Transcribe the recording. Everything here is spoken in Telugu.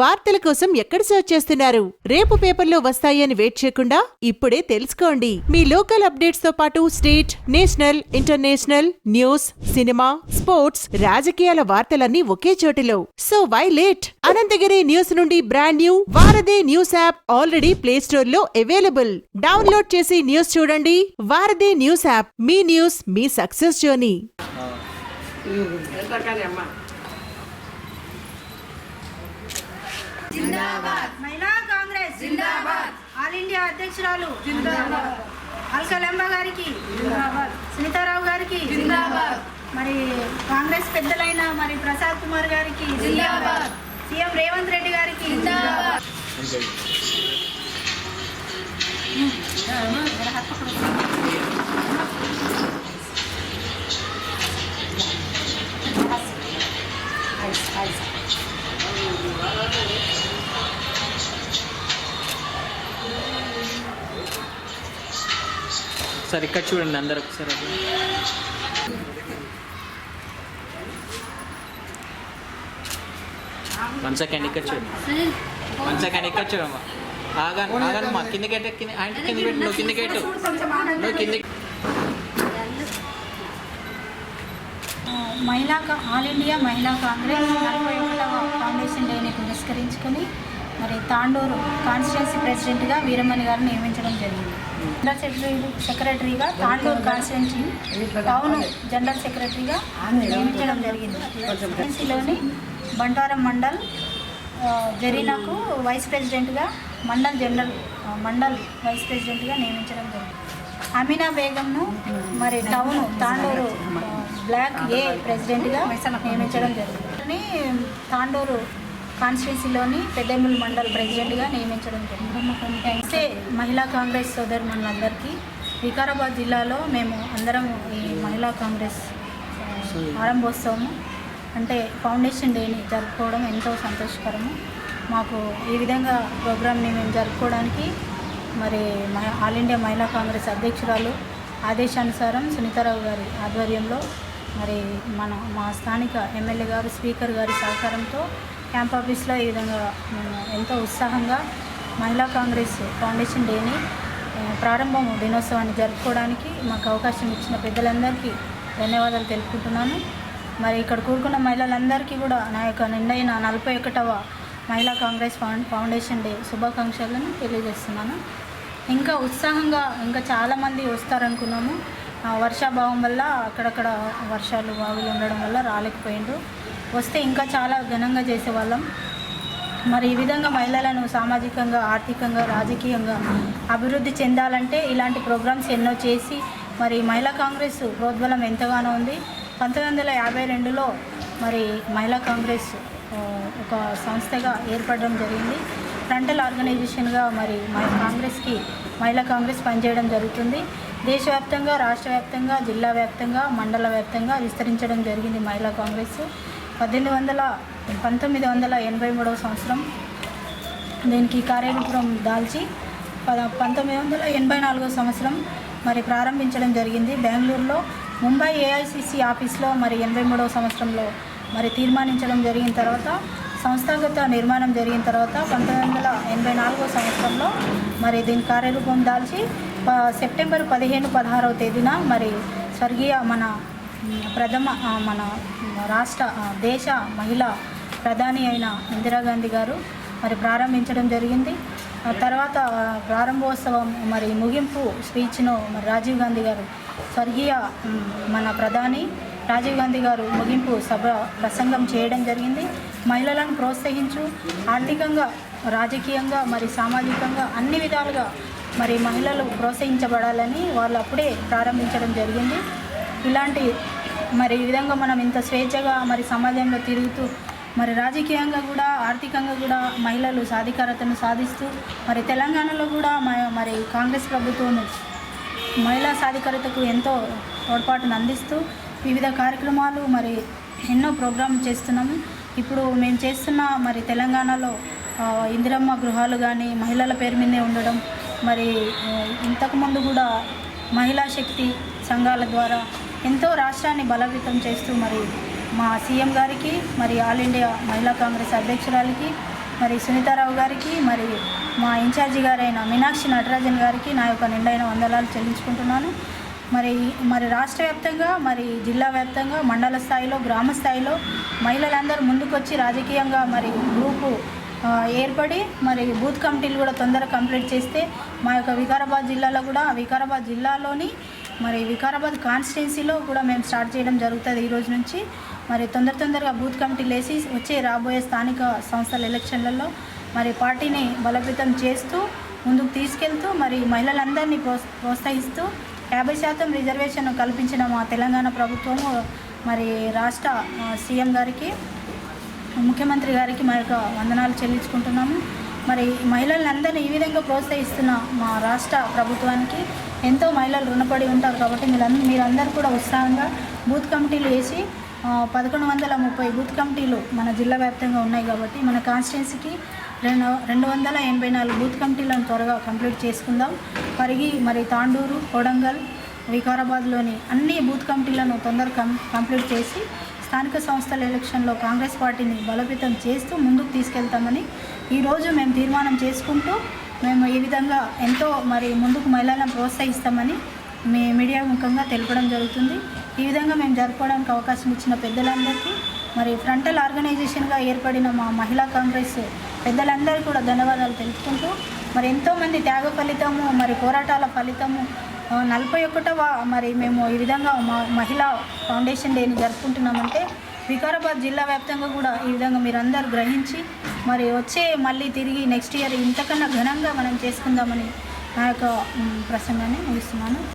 వార్తల కోసం ఎక్కడ సర్చ్ చేస్తున్నారు? రేపు పేపర్లో వస్తాయని వెయిట్ చేయకుండా ఇప్పుడే తెలుసుకోండి. మీ లోకల్ అప్డేట్స్తో పాటు state national international news cinema sports రాజకీయాల వార్తలన్నీ ఒకే చోటిలో. So why late Anantagiri news నుండి brand new Varadhi news app already play స్టోర్లో అవైలబుల్ డౌన్లోడ్ చేసి న్యూస్ చూడండి. వారధి న్యూస్ యాప్ మీ న్యూస్ మీ సక్సెస్ జర్నీ మహిళా కాంగ్రెస్ జిందాబాద్. ఆల్ ఇండియా అధ్యక్షురాలు జిందాబాద్. అల్కలంబ గారికి జిందాబాద్. సునీతారావు గారికి జిందాబాద్. మరి కాంగ్రెస్ పెద్దలైన మరి ప్రసాద్ కుమార్ గారికి జిందాబాద్. సీఎం రేవంత్ రెడ్డి గారికి. జిందాబాద్. ఒకసారి ఇక్కడ చూడండి అందరు ఒకసారి. వన్ సెకండ్ ఇక్కడ చూడండి వన్ సెకండ్ ఇక్కడ చూడమ్మా ఆగాను ఆగానమ్మా కిందకి ఎట్ట కింద ఆయన కింద పెట్టు నువ్వు కిందకి పెట్టు నువ్వు కిందకి మహిళా కా- ఆల్ ఇండియా మహిళా కాంగ్రెస్ నలభై ఒకటవ ఫౌండేషన్ డేని పురస్కరించుకొని మరి తాండూరు కాన్స్టిట్యున్సీ ప్రెసిడెంట్గా వీరమణి గారిని నియమించడం జరిగింది. జనరల్ సెక్రటరీ సెక్రటరీగా తాండూరు కాన్స్టిట్యున్సీ టౌన్ జనరల్ సెక్రటరీగా నియమించడం జరిగింది. కాన్స్టిట్యున్సీలోని బంటారం మండల్ జరీనాకు వైస్ ప్రెసిడెంట్గా మండల్ జనరల్ మండల్ వైస్ ప్రెసిడెంట్గా నియమించడం జరిగింది. అమీనా బేగంను మరి టౌన్ తాండూరు బ్లాక్ ఏ ప్రెసిడెంట్గా నియమించడం జరిగింది. తాండూరు కాన్స్టిట్యున్సీలోని పెద్దెమ్మల్ మండల్ ప్రెసిడెంట్గా నియమించడం జరిగింది. అయితే మహిళా కాంగ్రెస్ సోదరుమణులందరికీ వికారాబాద్ జిల్లాలో మేము అందరం ఈ మహిళా కాంగ్రెస్ ఆరంభోత్సవము అంటే ఫౌండేషన్ డేని జరుపుకోవడం ఎంతో సంతోషకరము. మాకు ఈ విధంగా ప్రోగ్రామ్ని మేము జరుపుకోవడానికి మరి ఆల్ ఇండియా మహిళా కాంగ్రెస్ అధ్యక్షురాలు ఆదేశానుసారం సునీతారావు గారి ఆధ్వర్యంలో మరి మన మా స్థానిక ఎమ్మెల్యే గారు స్పీకర్ గారి సహకారంతో క్యాంప్ ఆఫీస్లో ఈ విధంగా మేము ఎంతో ఉత్సాహంగా మహిళా కాంగ్రెస్ ఫౌండేషన్ డేని ప్రారంభం దినోత్సవాన్ని జరుపుకోవడానికి మాకు అవకాశం ఇచ్చిన పెద్దలందరికీ ధన్యవాదాలు తెలుపుకుంటున్నాను. మరి ఇక్కడ కూరుకున్న మహిళలందరికీ కూడా నా యొక్క నిండైన నలభై ఒకటవ మహిళా కాంగ్రెస్ ఫౌండ్ ఫౌండేషన్ డే శుభాకాంక్షలను తెలియజేస్తున్నాను. ఇంకా ఉత్సాహంగా ఇంకా చాలామంది వస్తారనుకున్నాము. వర్షాభావం వల్ల అక్కడక్కడ వర్షాలు బావులు ఉండడం వల్ల రాలేకపోయిండ్రు. వస్తే ఇంకా చాలా ఘనంగా చేసేవాళ్ళం. మరి ఈ విధంగా మహిళలను సామాజికంగా ఆర్థికంగా రాజకీయంగా అభివృద్ధి చెందాలంటే ఇలాంటి ప్రోగ్రామ్స్ ఎన్నో చేసి మరి మహిళా కాంగ్రెస్ ప్రోద్బలం ఎంతగానో ఉంది. పంతొమ్మిది వందల యాభై రెండులో మరి మహిళా కాంగ్రెస్ ఒక సంస్థగా ఏర్పడడం జరిగింది. ఫ్రంటల్ ఆర్గనైజేషన్గా మరి కాంగ్రెస్కి మహిళా కాంగ్రెస్ పనిచేయడం జరుగుతుంది. దేశవ్యాప్తంగా రాష్ట్ర వ్యాప్తంగా జిల్లా వ్యాప్తంగా మండల వ్యాప్తంగా విస్తరించడం జరిగింది మహిళా కాంగ్రెస్. పద్దెనిమిది వందల పంతొమ్మిది వందల ఎనభై మూడవ సంవత్సరం దీనికి కార్యరూపం దాల్చి పద పంతొమ్మిది వందల ఎనభై నాలుగో సంవత్సరం మరి ప్రారంభించడం జరిగింది. బెంగళూరులో ముంబై ఏఐసిసి ఆఫీస్లో మరి ఎనభై మూడవ సంవత్సరంలో మరి తీర్మానించడం జరిగిన తర్వాత సంస్థాగత నిర్మాణం జరిగిన తర్వాత పంతొమ్మిది వందల ఎనభై నాలుగో సంవత్సరంలో మరి దీని కార్యరూపం దాల్చి ప- సెప్టెంబర్ పదిహేను పదహారవ తేదీన మరి స్వర్గీయ మన ప్రథమ మన రాష్ట్ర దేశ మహిళా ప్రధాని అయిన ఇందిరాగాంధీ గారు మరి ప్రారంభించడం జరిగింది. తర్వాత ప్రారంభోత్సవం మరి ముగింపు స్పీచ్ను మరి రాజీవ్ గాంధీ గారు స్వర్గీయ మన ప్రధాని రాజీవ్ గాంధీ గారు ముగింపు సభ ప్రసంగం చేయడం జరిగింది. మహిళలను ప్రోత్సహించు ఆర్థికంగా రాజకీయంగా మరి సామాజికంగా అన్ని విధాలుగా మరి మహిళలు ప్రోత్సహించబడాలని వాళ్ళు అప్పుడే ప్రారంభించడం జరిగింది. ఇలాంటి మరి ఈ విధంగా మనం ఇంత స్వేచ్ఛగా మరి సమాజంలో తిరుగుతూ మరి రాజకీయంగా కూడా ఆర్థికంగా కూడా మహిళలు సాధికారతను సాధిస్తూ మరి తెలంగాణలో కూడా మరి కాంగ్రెస్ ప్రభుత్వం మహిళా సాధికారతకు ఎంతో తోడ్పాటును అందిస్తూ వివిధ కార్యక్రమాలు మరి ఎన్నో ప్రోగ్రాం చేస్తున్నాము. ఇప్పుడు మేము చేస్తున్న మరి తెలంగాణలో ఇందిరమ్మ గృహాలు కానీ మహిళల పేరు మీదే ఉండడం మరి ఇంతకుముందు కూడా మహిళా శక్తి సంఘాల ద్వారా ఎంతో రాష్ట్రాన్ని బలోపేతం చేస్తూ మరి మా సీఎం గారికి మరి ఆల్ ఇండియా మహిళా కాంగ్రెస్ అధ్యక్షురాలకి మరి సునీతారావు గారికి మరి మా ఇన్ఛార్జి గారైన మీనాక్షి నటరాజన్ గారికి నా యొక్క నిండైన వందనాలు చెల్లించుకుంటున్నాను. మరి మరి రాష్ట్ర వ్యాప్తంగా మరి జిల్లా వ్యాప్తంగా మండల స్థాయిలో గ్రామ స్థాయిలో మహిళలందరూ ముందుకొచ్చి రాజకీయంగా మరి గ్రూపు ఏర్పడి మరి బూత్ కమిటీలు కూడా తొందరగా కంప్లీట్ చేస్తే మా యొక్క వికారాబాద్ జిల్లాలో కూడా వికారాబాద్ జిల్లాలోని మరి వికారాబాద్ కాన్స్టిట్యున్సీలో కూడా మేము స్టార్ట్ చేయడం జరుగుతుంది ఈరోజు నుంచి. మరి తొందర తొందరగా బూత్ కమిటీలు వేసి వచ్చే రాబోయే స్థానిక సంస్థల ఎలక్షన్లలో మరి పార్టీని బలోపేతం చేస్తూ ముందుకు తీసుకెళ్తూ మరి మహిళలందరినీ ప్రో ప్రోత్సహిస్తూ యాభై శాతం రిజర్వేషన్ కల్పించిన మా తెలంగాణ ప్రభుత్వము మరి రాష్ట్ర సీఎం గారికి ముఖ్యమంత్రి గారికి మా యొక్క వందనాలు చెల్లించుకుంటున్నాము. మరి మహిళలందరినీ ఈ విధంగా ప్రోత్సహిస్తున్న మా రాష్ట్ర ప్రభుత్వానికి ఎంతో మహిళలు రుణపడి ఉంటారు కాబట్టి మీరందరూ మీరందరూ కూడా ఉత్సాహంగా బూత్ కమిటీలు వేసి పదకొండు వందల ముప్పై బూత్ కమిటీలు మన జిల్లా వ్యాప్తంగా ఉన్నాయి కాబట్టి మన కాన్స్టిట్యున్సీకి రెండు రెండు వందల ఎనభై నాలుగు బూత్ కమిటీలను త్వరగా కంప్లీట్ చేసుకుందాం. పరిగి మరి తాండూరు కొడంగల్ వికారాబాద్లోని అన్ని బూత్ కమిటీలను తొందరగా కం కంప్లీట్ చేసి స్థానిక సంస్థల ఎలక్షన్లో కాంగ్రెస్ పార్టీని బలోపేతం చేస్తూ ముందుకు తీసుకెళ్తామని ఈరోజు మేము తీర్మానం చేసుకుంటూ మేము ఈ విధంగా ఎంతో మరి ముందుకు మహిళలను ప్రోత్సహిస్తామని మీ మీడియా ముఖంగా తెలపడం జరుగుతుంది. ఈ విధంగా మేము జరుపుకోవడానికి అవకాశం ఇచ్చిన పెద్దలందరికీ మరి ఫ్రంటల్ ఆర్గనైజేషన్గా ఏర్పడిన మా మహిళా కాంగ్రెస్ పెద్దలందరికీ కూడా ధన్యవాదాలు తెలుపుకుంటూ మరి ఎంతోమంది త్యాగ ఫలితము మరి పోరాటాల ఫలితము నలభై ఒకటవ మరి మేము ఈ విధంగా మా మహిళా ఫౌండేషన్ డేని జరుపుకుంటున్నామంటే వికారాబాద్ జిల్లా వ్యాప్తంగా కూడా ఈ విధంగా మీరందరూ గ్రహించి మరి వచ్చే మళ్ళీ తిరిగి నెక్స్ట్ ఇయర్ ఇంతకన్నా ఘనంగా మనం చేసుకుందామని నా యొక్క ప్రసంగాన్ని ముగిస్తున్నాను.